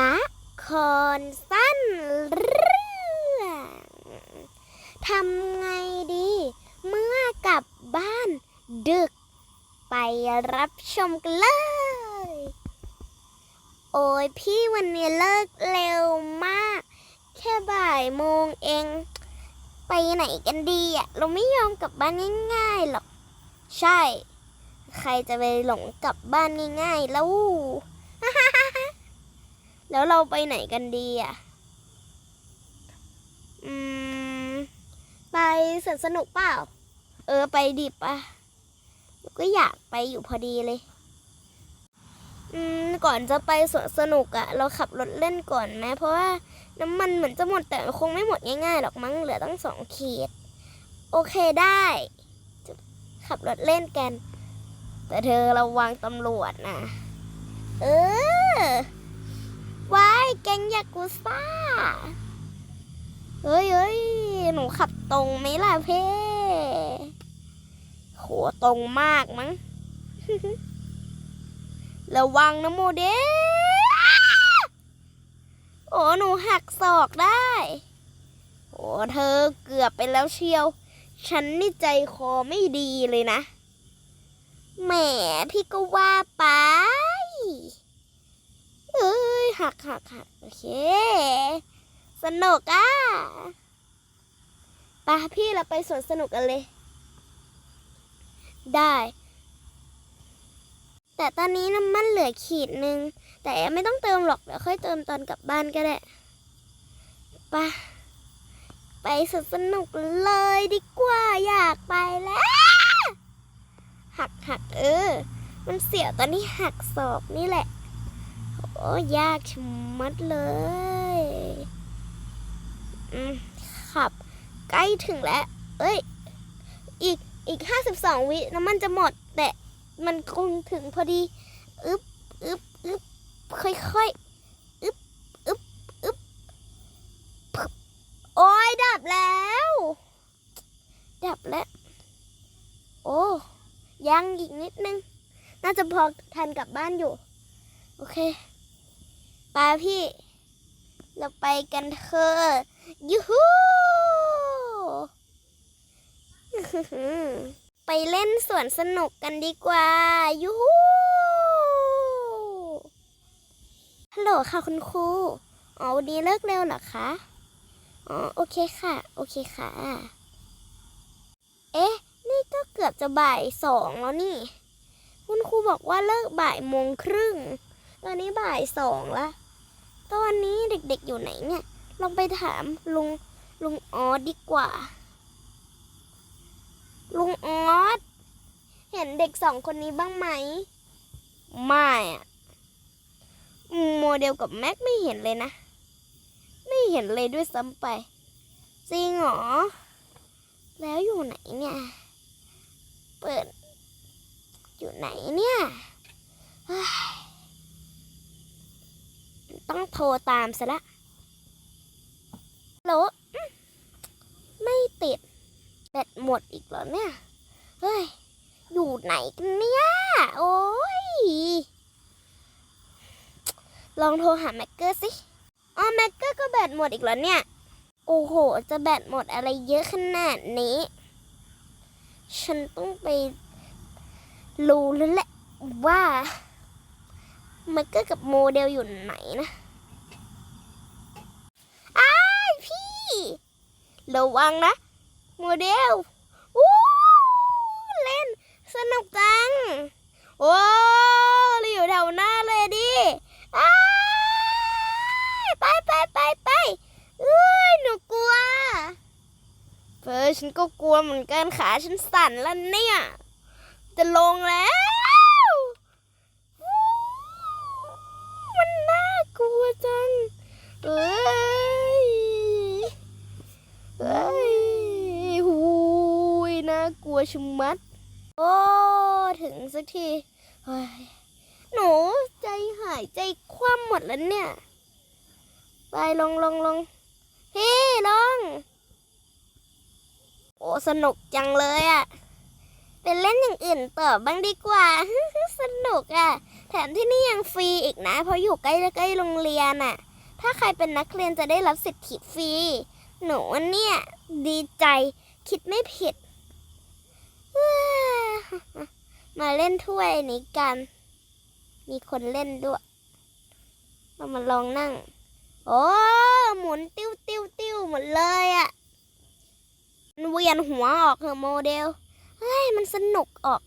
ละครสั้นเรื่องทำไงดี เมื่อกลับบ้านดึก ไปรับชมกันเลย โอ้ยพี่วันนี้เลิกเร็วมาก แค่บ่ายโมงเอง ไปไหนกันดีอะเราไม่ยอมกลับบ้านง่ายๆหรอก ใช่ ใครจะไปหลงกลับบ้านง่ายๆแล้ว แล้วเราไปไหนกันดีอะ อืม ไปสวนสนุกเปล่า เออไปดิบอะก็อยากไปอยู่พอดีเลย อืม ก่อนจะไปสวนสนุกอะเราขับรถเล่นก่อนไหมเพราะว่าน้ำมันเหมือนจะหมดแต่คงไม่หมดง่ายๆหรอกมั้งเหลือตั้งสองขีด โอเคได้ ขับรถเล่นกัน แต่เธอระวังตำรวจนะ เออ แกงยากุซ่า เฮ้ยเฮ้ยหนูขับตรงไหมล่ะเพ่โหตรงมากมั้ง ระวังนะโมเดโอ้หนูหักศอกได้ โอ้เธอเกือบไปแล้วเชียว ฉันนี่ใจคอไม่ดีเลยนะ แหมพี่ก็ว่าไปเอ้ย หักหักหักโอเค สนุกอะปะพี่เราไปสวนสนุกกันเลย ได้ แต่ตอนนี้น้ำมันเหลือขีดหนึ่ง แต่ไม่ต้องเติมหรอก เดี๋ยวค่อยเติมตอนกลับบ้านก็ได้ปะไปสวนสนุกเลยดีกว่า อยากไปแล้ว หักหักเออ มันเสียวตอนที่หักศอกนี่แหละ โอ้ยากชะมัดเลยอืมขับ ใกล้ถึงแล้ว เอ้ย อีกอีกห้าสิบสองวิน้ำมันจะหมด แต่มันคงถึงพอดี อึบอึบอึบค่อยๆอึบอึบอึบพึบโอ้ยดับแล้ว ดับแล้ว โอ้ยังอีกนิดนึง น่าจะพอทันกลับบ้านอยู่ โอเค ปาพี่ เราไปกันเถอะยูฮูไปเล่นสวนสนุกกันดีกว่ายูฮูฮัลโหลค่ะคุณครูอ๋อวันนี้เลิกเร็วเหรอคะอ๋อโอเคค่ะ โอเคค่ะ เอ๊ะ นี่ก็เกือบจะบ่ายสองแล้วนี่ คุณครูบอกว่าเลิกบ่ายโมงครึ่ง ตอนนี้บ่ายสองละ ตอนนี้เด็กๆอยู่ไหนเนี่ย ลองไปถามลุงลุงออสดีกว่า ลุงออสเห็นเด็กสองคนนี้บ้างไหม ไม่อะโมเดลกับแม็กไม่เห็นเลยนะ ไม่เห็นเลยด้วยซ้ำไป จริงหรอ แล้วอยู่ไหนเนี่ย เปิด อยู่ไหนเนี่ยเฮ้ย ต้องโทรตามซะละโหลไม่ติดแบตหมดอีกเหรอเนี่ย เฮ้ย อยู่ไหนกันเนี่ย โอ้ย ลองโทรหาแม็กเกอร์สิ อ๋อ แม็กเกอร์ก็แบตหมดอีกเหรอเนี่ย โอ้โห จะแบตหมดอะไรเยอะขนาดนี้ ฉันต้องไปรู้แล้วแหละว่าแม็กเกอร์กับโมเดลอยู่ไหนนะ อ้ายพี่ ระวังนะโมเดลวู้เล่นสนุกจังโอ้เราอยู่แถวหน้าเลยดิไปไปไปไปเอ้ยหนูกลัวเฟิร์ฉันก็กลัวเหมือนกันขาฉันสั่นแล้วเนี่ย จะลงแล้ววู้มันน่ากลัวจัง เอ้ย เอ้ยหูยน่ากลั วชะมัด โอ้ ถึงสักทีหนูใจหายใจคว่ำหมดแล้วเนี่ย ไปลงลงลงพี่ลง โอ้ สนุกจังเลยอะไปเล่นอย่างอื่นต่อบ้างดีกว่า สนุกอะ่ะ แถมที่นี่ยังฟรีอีกนะ เพราะอยู่ใกล้ใกล้โรงเรียนอะ่ะ ถ้าใครเป็นนักเรียนจะได้รับสิทธิฟรี หนูเนี่ย ดีใจคิดไม่ผิด มาเล่นถ้วยนี้กัน มีคนเล่นด้วย เรามาลองนั่ง โอ้ หมุนติ้วติ้วติ้วหมดเลยอะ่ะมันเวียนหัวออกเหอะโมเดล เฮ้ย มันสนุกออก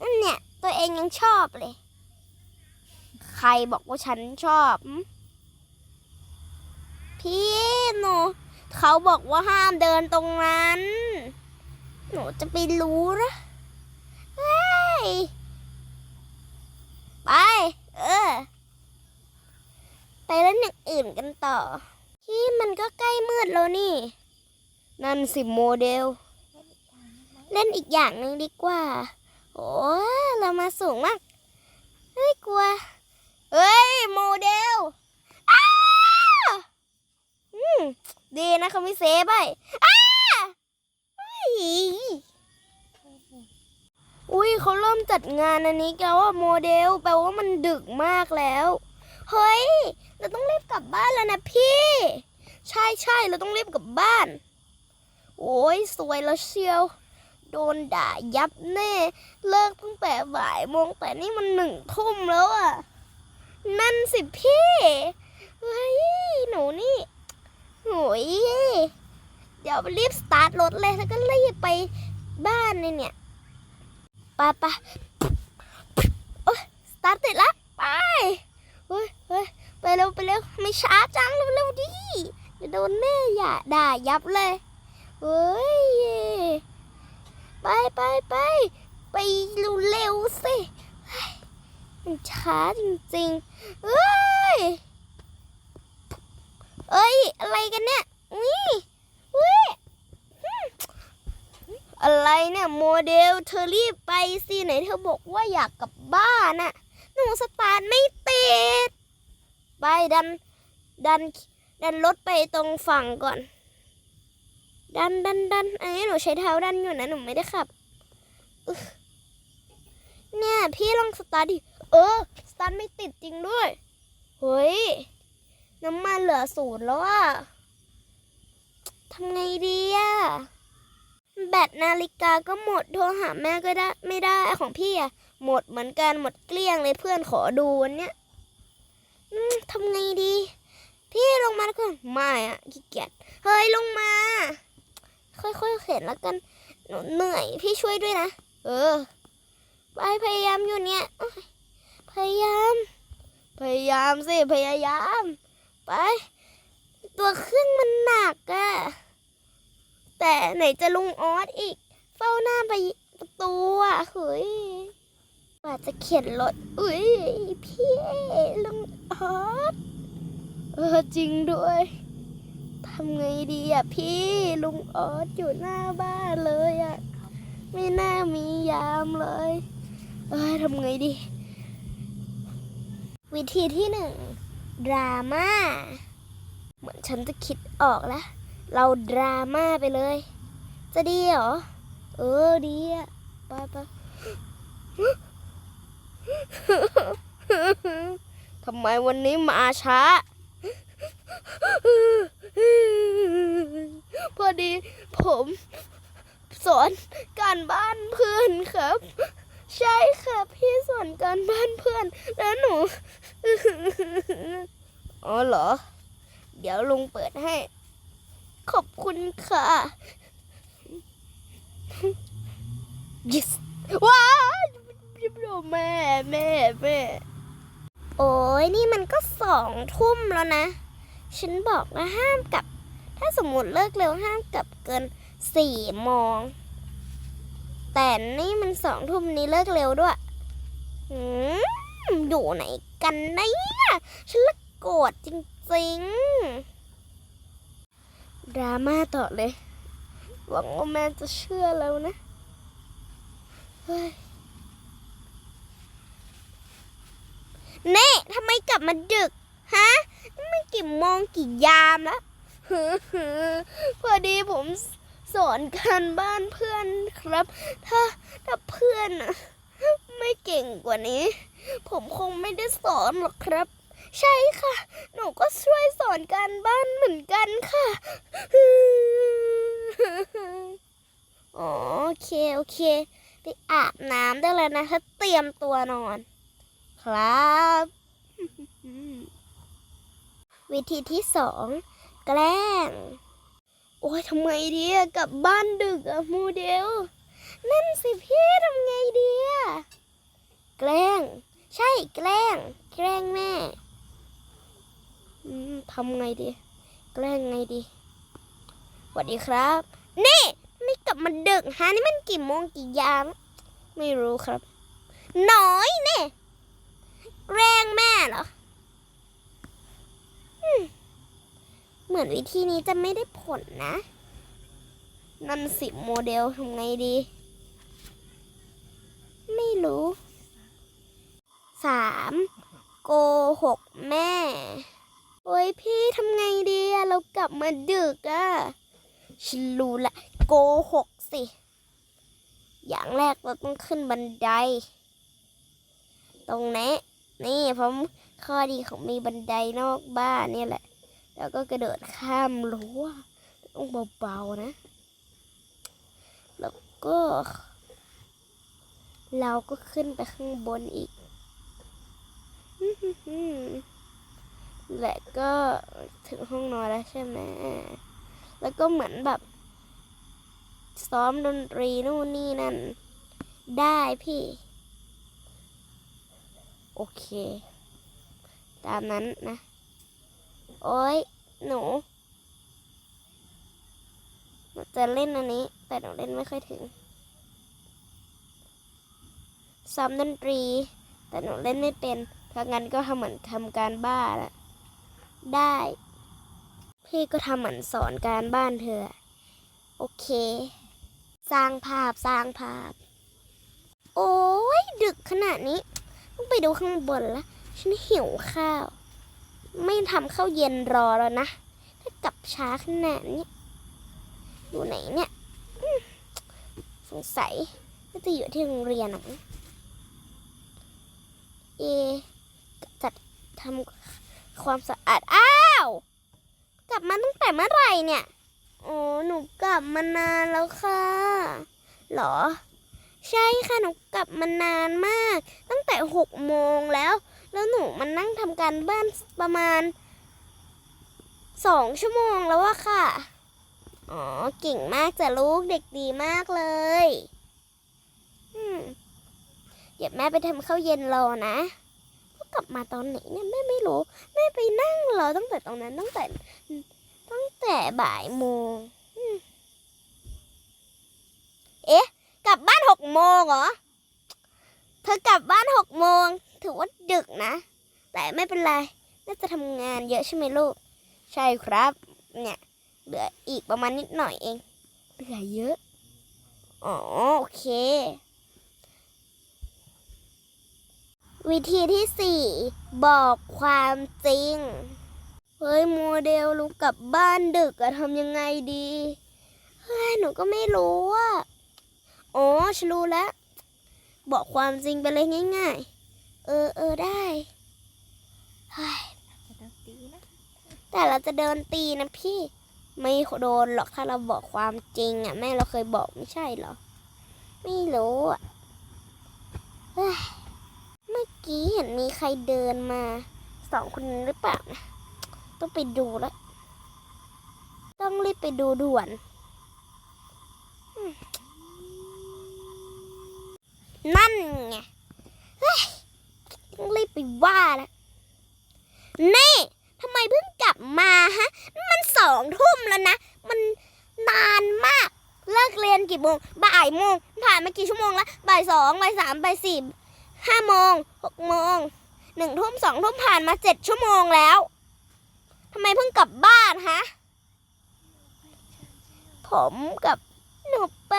นั่นเนี่ย ตัวเองยังชอบเลย ใครบอกว่าฉันชอบ พี่หนูเขาบอกว่าห้ามเดินตรงนั้น หนูจะไปรู้เหรอเฮ้ยไป เออ ไปเล่นอย่างอื่นกันต่อ ที่มันก็ใกล้มืดแล้วนี่ นั่นสิโมเดล เล่นอีกอย่างหนึ่งดีกว่าโอ้เรามาสูงมาก เฮ้ย กลัว เฮ้ย โมเดลอ้าอืม ดีนะเขาไม่เซฟไปอ้า ยอุ้ยเขาเริ่มจัดงานอันนี้แล้วว่าโมเดลแปลว่ามันดึกมากแล้ว เฮ้ย เราต้องรีบกลับบ้านแล้วนะพี่ ใช่ใช่เราต้องรีบกลับบ้าน โอ้ยสวยแล้วเชียว โดนด่ายับแน่ เลิกตั้งแต่บ่ายโมงแต่นี่มันหนึ่งทุ่มแล้วอะนั่นสิพี่ เฮ้ย หนูนี่โหย เดี๋ยวรีบสตาร์ทรถเลยแล้วก็รีบไปบ้านเลยเนี่ยไปไปโอ้สตาร์ทติดละไปเฮ้ยเฮ้ยไปเร็วไปเร็วไม่ช้าจังเร็วเร็วดิจะโดนแม่อย่าด่ายับเลยเฮ้ยไปไปไปไปเร็วๆสิเฮ้ยมันช้าจริงๆเอ้ยเอ้ยอะไรกันเนี่ยนี่ อะไรเนี่ยโมเดลเธอรีบไปสิไหนเธอบอกว่าอยากกลับบ้านน่ะหนูสตาร์ทไม่ติด ไปดัน ดัน ดันรถไปตรงฝั่งก่อน ดันดันดันอันนี้หนูใช้เท้าดันอยู่นะหนูไม่ได้ขับเนี่ยพี่ลองสตาร์ทดิ เออ สตาร์ทไม่ติดจริงด้วย เฮ้ย น้ำมันเหลือศูนย์แล้วอะ ทำไงดีอะแบตนาฬิกาก็หมดโทรหาแม่ก็ได้ไม่ได้ของพี่อะหมดเหมือนกันหมดเกลี้ยงเลยเพื่อนขอดูวันเนี้ยทำไงดี พี่ลงมาก่อนไม่อะขี้เกียจเฮ้ยลงมา ค่อยๆเข็นแล้วกันหนูเหนื่อย พี่ช่วยด้วยนะเออไปพยายามอยู่เนี่ยโอ๊ยพยายาม พยายามสิพยายาม ไป ตัวเครื่องมันหนักอะ แต่ไหนจะลุงออสอีก เฝ้าหน้าไปประตูอะเฮ้ยกว่าจะเข็นรถ อุ้ยพี่ลุงออสเออจริงด้วยทำไงดีอะพี่ลุงออสอยู่หน้าบ้านเลยอะไม่น่ามียามเลย เอ้ยทำไงดี วิธีที่หนึ่งดราม่า เหมือนฉันจะคิดออกแล้ว เราดราม่าไปเลย จะดีเหรอ เออดีอะไปไปทำไมวันนี้มาช้า พอดีผมสอนการบ้านเพื่อนครับ ใช่ค่ะพี่สอนการบ้านเพื่อน แล้วหนู อ๋อเหรอ เดี๋ยวลุงเปิดให้ ขอบคุณค่ะ yes ว้าวแม่แม่แม่ โอ้ยนี่มันก็สองทุ่มแล้วนะ ฉันบอกว่าห้ามกลับ ถ้าสมมติเลิกเร็วห้ามกลับเกินสี่โมง แต่นี่มันสองทุ่มนี้เลิกเร็วด้วยหืมอยู่ไหนกันเนี่ย ฉันละโกรธจริงๆ ดราม่าต่อเลย หวังว่าแม่จะเชื่อแล้วนะ เฮ้ย เน่ทำไมกลับมาดึก ฮะนี่กี่โมงกี่ยามแล้วพอดีผมสอนการบ้านเพื่อนครับ ถ้าถ้าเพื่อนไม่เก่งกว่านี้ ผมคงไม่ได้สอนหรอกครับ ใช่ค่ะ หนูก็ช่วยสอนการบ้านเหมือนกันค่ะ อ๋อโอเค โอเค ไปอาบน้ำได้เลยนะถ้าเตรียมตัวนอน ครับ วิธีที่สองแกล้ง โอ้ยทำไงดีอะกลับบ้านดึกอะโมเดล นั่นสิพี่ทำไงดีอะแกล้ง ใช่แกล้ง แกล้งแม่ ทำไงดี แกล้งไงดีสวัสดีครับ นี่ไม่กลับมาดึกฮะนี่มันกี่โมงกี่ยาม ไม่รู้ครับ น้อยเนี่ยแกล้งแม่เหรอเหมือนวิธีนี้จะไม่ได้ผลนะนั่นสิโมเดลทำไงดี ไม่รู้สามโกหกแม่ โอ้ยพี่ทำไงดีอะเรากลับมาดึกอะฉันรู้ละโกหกสิ อย่างแรกเราต้องขึ้นบันได ตรงนี้นี่ผมข้อดีของมีบันไดนอกบ้านเนี่ยแหละ แล้วก็กระโดดข้ามรั้วต้องเบาๆนะ แล้วก็ เราก็ขึ้นไปข้างบนอีก และก็ถึงห้องนอนแล้วใช่ไหมแล้วก็เหมือนแบบ ซ้อมดนตรีนู่นนี่นั่น ได้พี่ โอเค ตามนั้นนะ โอ้ยหนูหนูจะเล่นอันนี้ แต่หนูเล่นไม่ค่อยถึง ซ้อมดนตรี แต่หนูเล่นไม่เป็นถ้างั้นก็ทำเหมือนทำการบ้านอะ ได้ พี่ก็ทำเหมือนสอนการบ้านเธอ โอเค สร้างภาพสร้างภาพ โอ้ยดึกขนาดนี้ ต้องไปดูข้างบนละ ฉันหิวข้าว ไม่ทำข้าวเย็นรอแล้วนะ ถ้ากลับช้าขนาดนี้อยู่ไหนเนี่ยสงสัยน่าจะอยู่ที่โรงเรียนหรอเอจัดทำ ความสะอาด อ้าว กลับมาตั้งแต่เมื่อไหร่เนี่ยโอ้หนูกลับมานานแล้วค่ะเหรอ ใช่ค่ะหนูกลับมานานมาก ตั้งแต่หกโมงแล้ว แล้วหนูมันนั่งทำการบ้านประมาณสองชั่วโมงแล้วอะค่ะ อ๋อเก่งมากจ้ะลูกเด็กดีมากเลยอืมเดี๋ยวแม่ไปทำข้าวเย็นรอนะ กลับมาตอนไหนเนี่ยแม่ไม่รู้แม่ไปนั่งรอตั้งแต่ตรงนั้นตั้งแต่ตั้งแต่บ่ายโมงเอ๊ะ กลับบ้านหกโมงเหรอเธอกลับบ้านหกโมงถือว่าดึกนะ แต่ไม่เป็นไรน่าจะทำงานเยอะใช่ไหมลูก ใช่ครับ เนี่ยเหลืออีกประมาณนิดหน่อยเองเหลือเยอะ อ๋อ โอเค วิธีที่สี่บอกความจริง เฮ้ยโมเดลลูกกลับบ้านดึกอะทำยังไงดี เฮ้ย หนูก็ไม่รู้ว่าอ๋อฉันรู้แล้ว บอกความจริงไปเลยง่ายๆ เออเออได้เฮ้ยแต่เราจะเดินตีนะพี่ ไม่โดนหรอกถ้าเราบอกความจริงอะแม่เราเคยบอกไม่ใช่หรอ ไม่รู้อะเฮ้ย กี้เห็นมีใครเดินมาสองคนนั้นหรือเปล่านะต้องไปดูแล้วต้องรีบไปดูด่วนนั่นไงเฮ้ยต้องรีบไปว่าแล้วนี่ทำไมเพิ่งกลับมาฮะ มันสองทุ่มแล้วนะ มันนานมาก เลิกเรียนกี่โมง บ่ายโมง ผ่านมากี่ชั่วโมงแล้ว บ่ายสอง บ่ายสาม บ่ายสี่ ห้าโมงหกโมงหนึ่งทุ่มสองทุ่มผ่านมาเจ็ดชั่วโมงแล้วทำไมเพิ่งกลับบ้านฮะ ผมกับหนูไป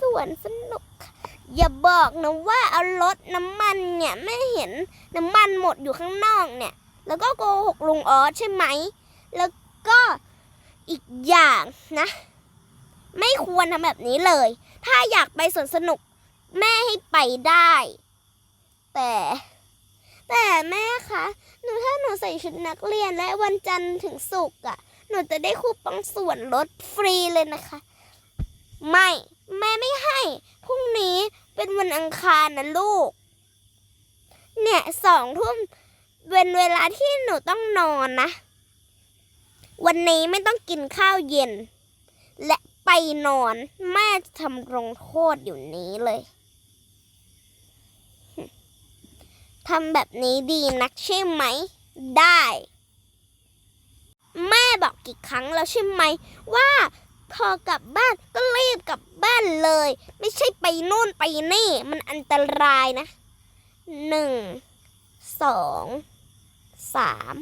สวนสนุก อย่าบอกนะว่าเอารถน้ำมันเนี่ยไม่เห็นน้ำมันหมดอยู่ข้างนอกเนี่ย แล้วก็โกหกลุงออใช่ไหม แล้วก็อีกอย่างนะ ไม่ควรทำแบบนี้เลย ถ้าอยากไปสวนสนุก แม่ให้ไปได้ แต่ แต่แม่คะหนูถ้าหนูใส่ชุดนักเรียนและวันจันทร์ถึงศุกร์อะ หนูจะได้คูปองส่วนลดฟรีเลยนะคะ ไม่แม่ไม่ให้พรุ่งนี้เป็นวันอังคารนะลูก เนี่ยสองทุ่มเป็นเวลาที่หนูต้องนอนนะ วันนี้ไม่ต้องกินข้าวเย็น และไปนอนแม่จะทำลงโทษอยู่นี้เลย ทำแบบนี้ดีนักใช่ไหม ได้ แม่บอกกี่ครั้งแล้วใช่ไหม ว่าพอกลับบ้านก็รีบกลับบ้านเลย ไม่ใช่ไปนู่นไปนี่ มันอันตรายนะหนึ่งสองสาม